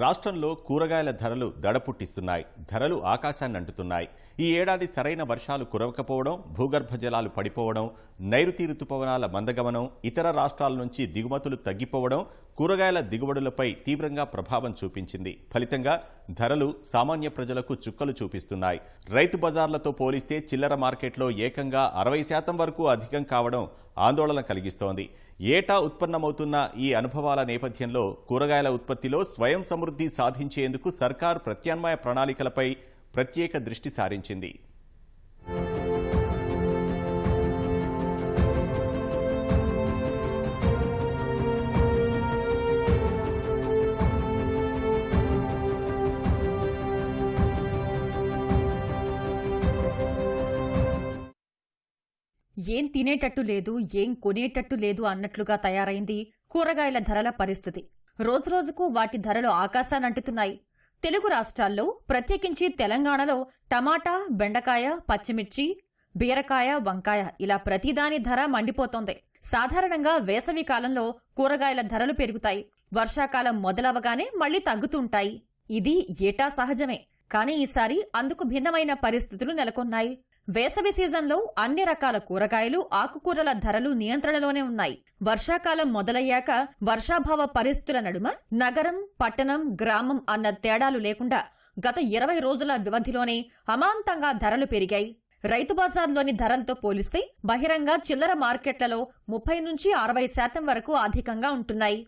రాష్ట్రంలో కూరగాయల ధరలు దడ పుట్టిస్తున్నాయి ధరలు ఆకాశాన్ని అంటుతున్నాయి. ఈ ఏడాది సరైన వర్షాలు కురవకపోవడం భూగర్భ జలాలు పడిపోవడం నైరుతి రుతుపవనాల మందగమనం ఇతర రాష్ట్రాల నుంచి దిగుమతులు తగ్గిపోవడం కూరగాయల దిగుబడులపై తీవ్రంగా ప్రభావం చూపించింది. ఫలితంగా ధరలు సామాన్య ప్రజలకు చుక్కలు చూపిస్తున్నాయి. రైతు బజార్లతో పోలిస్తే చిల్లర మార్కెట్లో ఏకంగా అరవై శాతం వరకు అధికం కావడం ఆందోళన కలిగిస్తోంది. ఏటా ఉత్పన్నమవుతున్న ఈ అనుభవాల నేపథ్యంలో కూరగాయల ఉత్పత్తిలో స్వయం సమృద్ధి సాధించేందుకు సర్కార్ ప్రత్యామ్నాయ ప్రణాళికలపై ప్రత్యేక దృష్టి సారించింది. ఏం తినేటట్టు లేదు ఏం కొనేటట్టు లేదు అన్నట్లుగా తయారైంది కూరగాయల ధరల పరిస్థితి. రోజురోజుకు వాటి ధరలు ఆకాశానంటుతున్నాయి తెలుగు రాష్ట్రాల్లో ప్రత్యేకించి తెలంగాణలో టమాటా బెండకాయ పచ్చిమిర్చి బీరకాయ వంకాయ ఇలా ప్రతిదాని ధర మండిపోతోంది. సాధారణంగా వేసవి కాలంలో కూరగాయల ధరలు పెరుగుతాయి. వర్షాకాలం మొదలవగానే మళ్ళీ తగ్గుతుంటాయి. ఇది ఏటా సహజమే. కానీ ఈసారి అందుకు భిన్నమైన పరిస్థితులు నెలకొన్నాయి. వేసవి సీజన్లో అన్ని రకాల కూరగాయలు ఆకుకూరల ధరలు నియంత్రణలోనే ఉన్నాయి. వర్షాకాలం మొదలయ్యాక వర్షాభావ పరిస్థితుల నడుమ నగరం పట్టణం గ్రామం అన్న తేడాలు లేకుండా గత ఇరవై రోజుల వ్యవధిలోనే అమాంతంగా ధరలు పెరిగాయి. రైతు బజార్లోని ధరలతో పోలిస్తే బహిరంగ చిల్లర మార్కెట్లలో ముప్పై నుంచి అరవై శాతం వరకు అధికంగా ఉంటున్నాయి.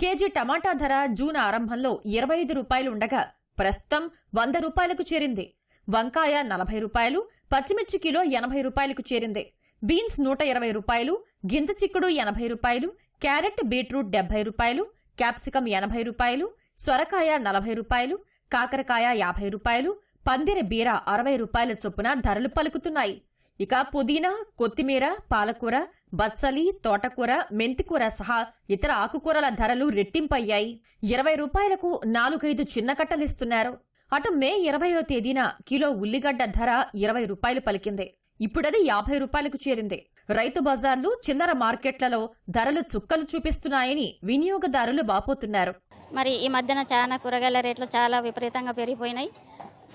కేజీ టమాటా ధర జూన్ ఆరంభంలో ఇరవై ఐదు రూపాయలు ఉండగా ప్రస్తుతం వంద రూపాయలకు చేరింది. వంకాయ నలభై రూపాయలు పచ్చిమిర్చి కిలో ఎనభై రూపాయలకు చేరింది. బీన్స్ నూట ఇరవై రూపాయలు గింజ చిక్కుడు ఎనభై రూపాయలు క్యారెట్ బీట్రూట్ డెబ్బై రూపాయలు క్యాప్సికం ఎనభై రూపాయలు సొరకాయ నలభై రూపాయలు కాకరకాయ యాభై రూపాయలు పందిరి బీర అరవై రూపాయల చొప్పున ధరలు పలుకుతున్నాయి. ఇక పుదీనా కొత్తిమీర పాలకూర బత్సలి తోటకూర మెంతికూర సహా ఇతర ఆకుకూరల ధరలు రెట్టింపయ్యాయి. ఇరవై రూపాయలకు నాలుగైదు చిన్న కట్టలిస్తున్నారు అటు మే ఇరవయో తేదీన కిలో ఉల్లిగడ్డ ధర ఇరవై రూపాయలు పలికింది. ఇప్పుడది యాభై రూపాయలకు చేరింది. రైతు బజార్లు చిల్లర మార్కెట్లలో ధరలు చుక్కలు చూపిస్తున్నాయని వినియోగదారులు బాపోతున్నారు మరి ఈ మధ్యన చాలా కూరగాయల రేట్లు చాలా విపరీతంగా పెరిగిపోయినాయి.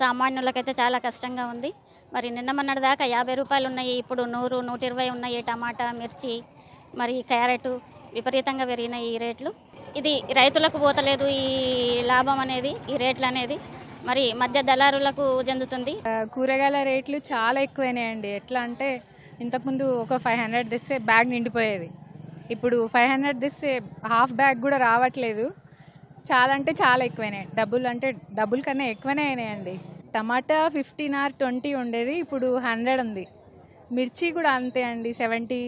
సామాన్యులకైతే చాలా కష్టంగా ఉంది. మరి నిన్న మొన్నటి దాకా యాభై రూపాయలు ఉన్నాయి ఇప్పుడు నూరు నూట ఇరవై ఉన్నాయి టమాటా మిర్చి మరి క్యారెట్ విపరీతంగా పెరిగినాయి ఈ రేట్లు. ఇది రైతులకు పోతలేదు ఈ లాభం అనేది ఈ రేట్లు అనేది మరి మధ్య దళారులకు చెందుతుంది. కూరగాయల రేట్లు చాలా ఎక్కువైనాయండి. ఎట్లా అంటే ఇంతకుముందు ఒక ఫైవ్ హండ్రెడ్ తెస్తే బ్యాగ్ నిండిపోయేది. ఇప్పుడు ఫైవ్ హండ్రెడ్ తెస్తే హాఫ్ బ్యాగ్ కూడా రావట్లేదు. చాలా అంటే చాలా ఎక్కువైనాయి. డబ్బులు అంటే డబ్బుల కన్నా ఎక్కువనే అయినాయండి. టమాటా ఫిఫ్టీన్ ఆర్ ట్వంటీ ఉండేది ఇప్పుడు హండ్రెడ్ ఉంది. మిర్చి కూడా అంతే అండి సెవెంటీ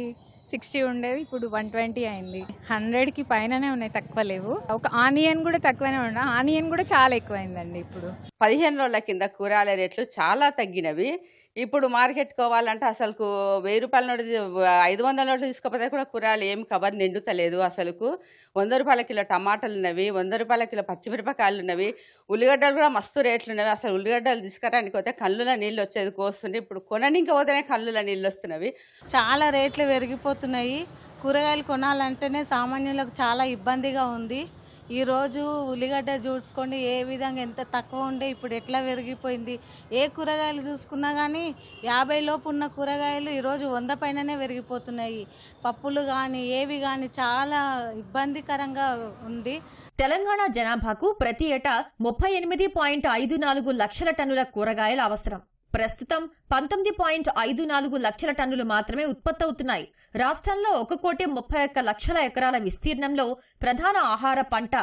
సిక్స్టీ ఉండేది ఇప్పుడు వన్ ట్వంటీ అయింది. హండ్రెడ్కి పైననే ఉన్నాయి తక్కువ లేవు. ఒక ఆనియన్ కూడా తక్కువనే ఉన్నా ఆనియన్ కూడా చాలా ఎక్కువైందండి ఇప్పుడు. పదిహేను రోజుల కింద కూరగాయల రేట్లు చాలా తగ్గినవి. ఇప్పుడు మార్కెట్ కోవాలంటే అసలుకు వెయ్యి రూపాయల నోటు ఐదు వందల నోట్లు తీసుకోకపోతే కూడా కూరగాయలు ఏం కవర్ నిండుతలేదు అసలుకు. వంద రూపాయల కిలో టమాటాలు ఉన్నవి వంద రూపాయల కిలో పచ్చిమిరపకాయలు ఉన్నవి ఉల్లిగడ్డలు కూడా మస్తు రేట్లు ఉన్నవి. అసలు ఉల్లిగడ్డలు తీసుకురానికి పోతే కళ్ళుల నీళ్ళు వచ్చేది కోస్తుండే ఇప్పుడు కొననికి పోతేనే కళ్ళుల నీళ్ళు వస్తున్నవి. చాలా రేట్లు పెరిగిపోతున్నాయి. కూరగాయలు కొనాలంటేనే సామాన్యులకు చాలా ఇబ్బందిగా ఉంది. ఈరోజు ఉల్లిగడ్డ చూసుకోండి ఏ విధంగా ఎంత తక్కువ ఉండే ఇప్పుడు ఎట్లా పెరిగిపోయింది ఏ కూరగాయలు చూసుకున్నా కానీ యాభై లోపు ఉన్న కూరగాయలు ఈరోజు వంద పైననే పెరిగిపోతున్నాయి పప్పులు కానీ ఏవి కానీ చాలా ఇబ్బందికరంగా ఉంది తెలంగాణ జనాభాకు ప్రతి ఏటా ముప్పై ఎనిమిది పాయింట్ ఐదు నాలుగు లక్షల టన్నుల కూరగాయలు అవసరం. ప్రస్తుతం పంతొమ్మిది పాయింట్ ఐదు నాలుగు లక్షల టన్నులు మాత్రమే ఉత్పత్తవుతున్నాయి. రాష్ట్రంలో ఒక కోటి ముప్పై ఒక్క లక్షల ఎకరాల విస్తీర్ణంలో ప్రధాన ఆహార పంట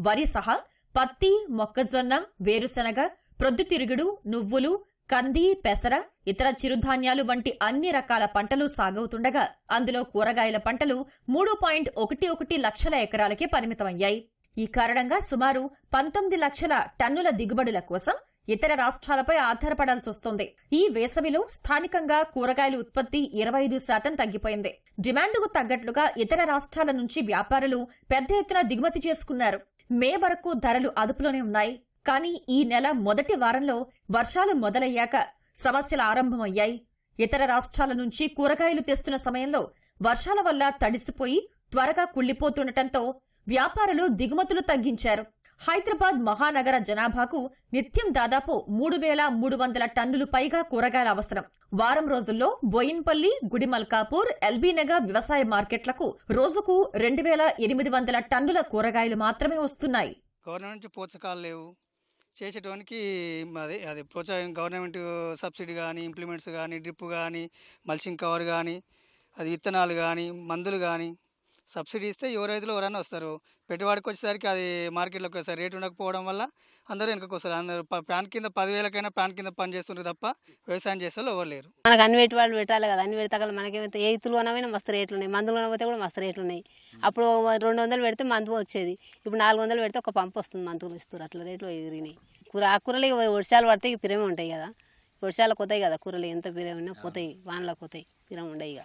వరి సహా పత్తి మొక్కజొన్న వేరుశనగ ప్రొద్దుతిరుగుడు నువ్వులు కంది పెసర ఇతర చిరుధాన్యాలు వంటి అన్ని రకాల పంటలు సాగవుతుండగా అందులో కూరగాయల పంటలు మూడు పాయింట్ ఒకటి ఒకటి లక్షల ఎకరాలకే పరిమితమయ్యాయి. ఈ కారణంగా సుమారు పంతొమ్మిది లక్షల టన్నుల దిగుబడుల కోసం ఇతర రాష్ట్రాలపై ఆధారపడాల్సి వస్తోంది. ఈ వేసవిలో స్థానికంగా కూరగాయల ఉత్పత్తి ఇరవై ఐదు శాతం తగ్గిపోయింది. డిమాండ్కు తగ్గట్లుగా ఇతర రాష్ట్రాల నుంచి వ్యాపారులు పెద్ద ఎత్తున దిగుమతి చేసుకున్నారు. మే వరకు ధరలు అదుపులోనే ఉన్నాయి. కానీ ఈ నెల మొదటి వారంలో వర్షాలు మొదలయ్యాక సమస్యలు ఆరంభమయ్యాయి. ఇతర రాష్ట్రాల నుంచి కూరగాయలు తెస్తున్న సమయంలో వర్షాల వల్ల తడిసిపోయి త్వరగా కుళ్ళిపోతుండటంతో వ్యాపారులు దిగుమతులు తగ్గించారు. హైదరాబాద్ మహానగర జనాభాకు నిత్యం దాదాపు మూడు వేల మూడు వందల టన్నులు పైగా కూరగాయల అవసరం. వారం రోజుల్లో బోయిన్పల్లి గుడిమల్కాపూర్ ఎల్బీనగర్ వ్యవసాయ మార్కెట్లకు రోజుకు రెండు వేల ఎనిమిది వందల టన్నుల కూరగాయలు మాత్రమే వస్తున్నాయి. గవర్నమెంట్ నుంచి లేవు. చేసేటోనికి అది అది ప్రోత్సాహం గవర్నమెంట్ సబ్సిడీ కానీ ఇంప్లిమెంట్స్ కానీ డ్రిప్ కానీ మల్చింగ్ కవర్ కానీ అది విత్తనాలు కానీ మందులు కానీ సబ్సిడీ ఇస్తే ఎవరు రైతులు ఎవరైనా వస్తారు. పెట్టుబడికి వచ్చేసరికి అది మార్కెట్లోకి వస్తారు. రేటు ఉండకపోవడం వల్ల అందరూ వెనుకకు వస్తారు. అందరూ ప్యాన్ కింద పదివేలకైనా ప్యాన్ కింద పని చేస్తుంటారు తప్ప వ్యవసాయం చేసే వాళ్ళు ఎవరు లేరు. మనకు అన్ని పెట్టి వాళ్ళు పెట్టాలి కదా. అన్ని పెడతా మనకేమైతే ఎయితులు కొనమైనా మస్తు రేట్లు ఉన్నాయి. మందులు కొనకపోతే కూడా మస్తు రేట్లు ఉన్నాయి. అప్పుడు రెండు వందలు పెడితే మందు వచ్చేది. ఇప్పుడు నాలుగు వందలు పెడితే ఒక పంపు వస్తుంది మందులు ఇస్తారు. అట్లా రేట్లు ఎగిరినాయి కూర ఆకుకూరలు వర్షాలు పడితే పిరమే ఉంటాయి కదా. వర్షాలు పోతాయి కదా కూరలు. ఎంత పిరమే ఉన్నా పోతాయి. వానలకు పోతాయి. పిరం ఉండయి ఇక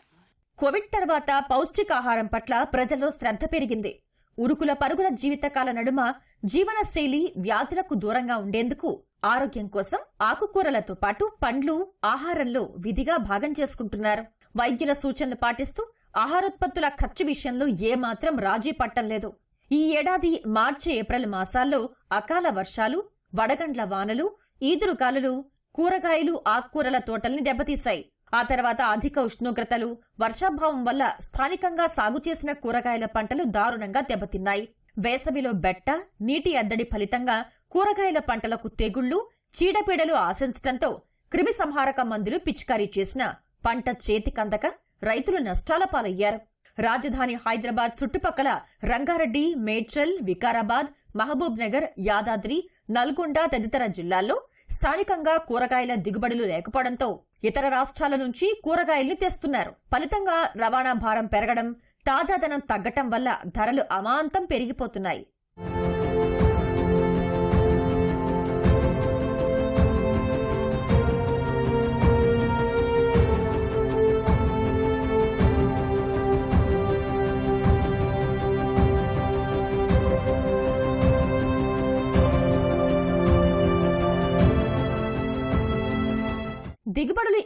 కోవిడ్ తర్వాత పౌష్టికాహారం పట్ల ప్రజల్లో శ్రద్ధ పెరిగింది. ఉరుకుల పరుగుల జీవితకాల నడుమ జీవనశైలి వ్యాధులకు దూరంగా ఉండేందుకు ఆరోగ్యం కోసం ఆకుకూరలతో పాటు పండ్లు ఆహారంలో విధిగా భాగం చేసుకుంటున్నారు. వైద్యుల సూచనలు పాటిస్తూ ఆహారోత్పత్తుల ఖర్చు విషయంలో ఏమాత్రం రాజీ పట్టలేదు ఈ ఏడాది మార్చి ఏప్రిల్ మాసాల్లో అకాల వర్షాలు వడగండ్ల వానలు ఈదురుగాలులు కూరగాయలు ఆకుకూరల తోటల్ని దెబ్బతీశాయి. ఆ తర్వాత అధిక ఉష్ణోగ్రతలు వర్షాభావం వల్ల స్థానికంగా సాగు చేసిన కూరగాయల పంటలు దారుణంగా దెబ్బతిన్నాయి. వేసవిలో బెట్ట నీటి ఎద్దడి ఫలితంగా కూరగాయల పంటలకు తెగుళ్ళు చీడపీడలు ఆశించడంతో క్రిమి సంహారక మందులు పిచికారీ చేసిన పంట చేతికందక రైతులు నష్టాల పాలయ్యారు. రాజధాని హైదరాబాద్ చుట్టుపక్కల రంగారెడ్డి మేడ్చల్ వికారాబాద్ మహబూబ్ నగర్ యాదాద్రి నల్గొండ తదితర జిల్లాల్లో స్థానికంగా కూరగాయల దిగుబడులు లేకపోవడంతో ఇతర రాష్ట్రాల నుంచి కూరగాయల్ని తెస్తున్నారు. ఫలితంగా రవాణా భారం పెరగడం తాజాదనం తగ్గటం వల్ల ధరలు అమాంతం పెరిగిపోతున్నాయి.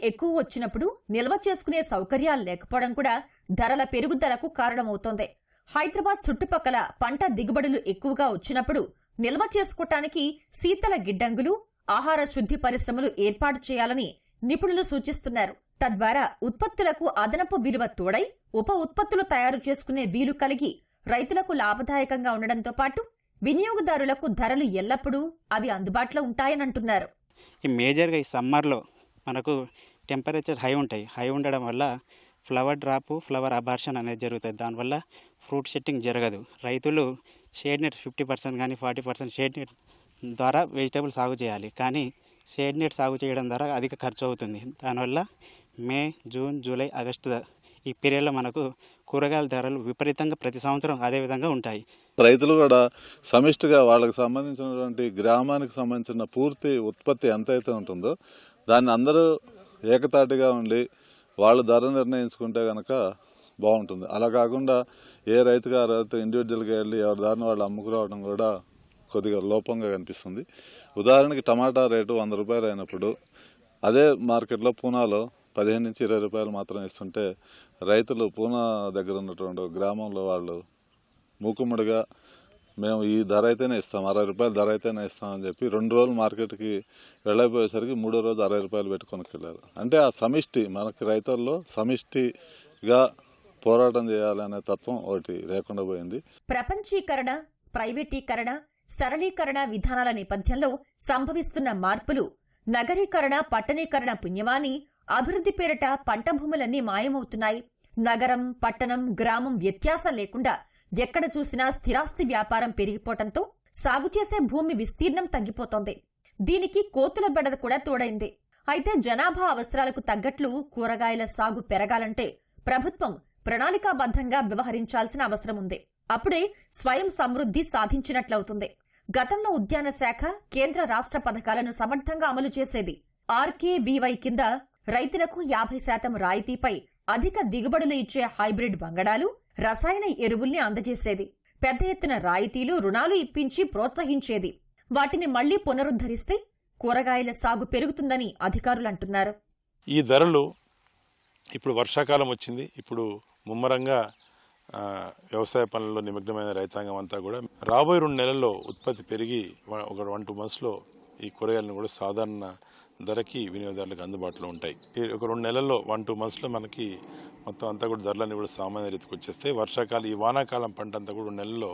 ఎక్కువ వచ్చినప్పుడు నిల్వ చేసుకునే సౌకర్యాలు లేకపోవడం కూడా ధరల పెరుగుదలకు కారణమవుతోంది. హైదరాబాద్ చుట్టుపక్కల పంట దిగుబడులు ఎక్కువగా వచ్చినప్పుడు నిల్వ చేసుకోవటానికి శీతల గిడ్డంగులు ఆహార శుద్ధి పరిశ్రమలు ఏర్పాటు చేయాలని నిపుణులు సూచిస్తున్నారు. తద్వారా ఉత్పత్తులకు అదనపు విలువ తోడై ఉప ఉత్పత్తులు తయారు చేసుకునే వీలు కలిగి రైతులకు లాభదాయకంగా ఉండడంతో పాటు వినియోగదారులకు ధరలు ఎల్లప్పుడూ అవి అందుబాటులో ఉంటాయనంటున్నారు. ఈ మేజర్గా ఈ సమ్మర్లో మనకు టెంపరేచర్ హై ఉంటాయి. హై ఉండడం వల్ల ఫ్లవర్ డ్రాప్ ఫ్లవర్ అబార్షన్ అనేది జరుగుతుంది దానివల్ల ఫ్రూట్ సెట్టింగ్ జరగదు. రైతులు షేడ్ నెట్ ఫిఫ్టీ పర్సెంట్ కానీ ఫార్టీ పర్సెంట్ షేడ్ నెట్ ద్వారా వెజిటేబుల్ సాగు చేయాలి. కానీ షేడ్ నెట్ సాగు చేయడం ద్వారా అధిక ఖర్చు అవుతుంది. దానివల్ల మే జూన్ జూలై ఆగస్టు ఈ పీరియడ్లో మనకు కూరగాయల ధరలు విపరీతంగా ప్రతి సంవత్సరం అదే విధంగా ఉంటాయి. రైతులు కూడా సమిష్టిగా వాళ్ళకి సంబంధించినటువంటి గ్రామానికి సంబంధించిన పూర్తి ఉత్పత్తి ఎంత అయితే ఉంటుందో దాన్ని అందరూ ఏకతాటిగా ఉండి వాళ్ళు ధర నిర్ణయించుకుంటే కనుక బాగుంటుంది. అలా కాకుండా ఏ రైతుగా ఆ రైతు ఇండివిజువల్గా వెళ్ళి ఎవరి దారిని వాళ్ళు అమ్ముకురావడం కూడా కొద్దిగా లోపంగా కనిపిస్తుంది. ఉదాహరణకి టమాటా రేటు వంద రూపాయలు అయినప్పుడు అదే మార్కెట్లో పూనాలో పదిహేను నుంచి ఇరవై రూపాయలు మాత్రం ఇస్తుంటే రైతులు పూనా దగ్గర ఉన్నటువంటి గ్రామంలో వాళ్ళు మూకుమ్మడిగా మేము ఈ ధర అయితేనే ఇస్తాం అరవై రూపాయలు ధర అయితేనే ఇస్తాం అని చెప్పి రెండు రోజులు మార్కెట్కి వెళ్ళకపోయేసరికి మూడో రోజు అరవై రూపాయలు పెట్టుకొని వెళ్ళారు అంటే ఆ సమిష్టి మనకి రైతుల్లో సమిష్టిగా పోరాటం చేయాలనే తత్వం ఒకటి లేకుండా పోయింది. ప్రపంచీకరణ ప్రైవేటీకరణ సరళీకరణ విధానాల నేపథ్యంలో సంభవిస్తున్న మార్పులు నగరీకరణ పట్టణీకరణ పుణ్యమాని అభివృద్ధి పేరిట పంట భూములన్నీ మాయమవుతున్నాయి. నగరం పట్టణం గ్రామం వ్యత్యాసం లేకుండా ఎక్కడ చూసినా స్థిరాస్తి వ్యాపారం పెరిగిపోవటంతో సాగు చేసే భూమి విస్తీర్ణం తగ్గిపోతోంది. దీనికి కోతుల బెడద కూడా తోడైంది. అయితే జనాభా అవసరాలకు తగ్గట్లు కూరగాయల సాగు పెరగాలంటే ప్రభుత్వం ప్రణాళికాబద్ధంగా వ్యవహరించాల్సిన అవసరం ఉంది. అప్పుడే స్వయం సమృద్ధి సాధించినట్లవుతుంది. గతంలో ఉద్యాన శాఖ కేంద్ర రాష్ట్ర పథకాలను సమర్థంగా అమలు చేసేది ఆర్కేవీవై కింద రైతులకు యాభై శాతం రాయితీపై అధిక దిగుబడులు ఇచ్చే హైబ్రిడ్ బంగడాలు రసాయన ఎరువుల్ని అందజేసేది. పెద్ద ఎత్తున రాయితీలు రుణాలు ఇప్పించి ప్రోత్సహించేది. వాటిని మళ్ళీ పునరుద్ధరిస్తే కూరగాయల సాగు పెరుగుతుందని అధికారులు అంటున్నారు. ఈ ధరలు ఇప్పుడు వర్షాకాలం వచ్చింది. ఇప్పుడు ముమ్మరంగా వ్యవసాయ పనుల్లో నిమగ్నమైన రైతాంగం అంతా కూడా రాబోయే రెండు నెలల్లో ఉత్పత్తి పెరిగి ఒక వన్ టూ మంత్స్లో ఈ కూరగాయలను కూడా సాధారణ ధరకి వినియోగదారులకు అందుబాటులో ఉంటాయి. ఒక రెండు నెలల్లో వన్ టూ మంత్స్లో మనకి మొత్తం అంతా కూడా ధరలన్నీ కూడా సామాన్య రీతికి వచ్చేస్తాయి. వర్షాకాలం ఈ వానాకాలం పంట అంతా కూడా నెలల్లో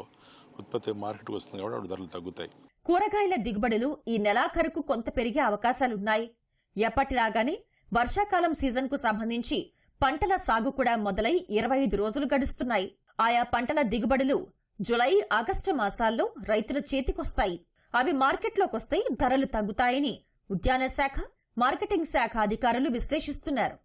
ఉత్పత్తి మార్కెట్కి వస్తుంది కాబట్టి అప్పుడు ధరలు తగ్గుతాయి. కూరగాయల దిగుబడులు ఈ నెలాఖరుకు కొంత పెరిగే అవకాశాలున్నాయి. ఎప్పటిలాగానే వర్షాకాలం సీజన్కు సంబంధించి పంటల సాగు కూడా మొదలై ఇరవై ఐదు రోజులు గడుస్తున్నాయి. ఆయా పంటల దిగుబడులు జులై ఆగస్టు మాసాల్లో రైతుల చేతికొస్తాయి. అవి మార్కెట్లోకొస్తే ధరలు తగ్గుతాయని ఉద్యాన శాఖ మార్కెటింగ్ శాఖ అధికారులు విశ్లేషిస్తున్నారు.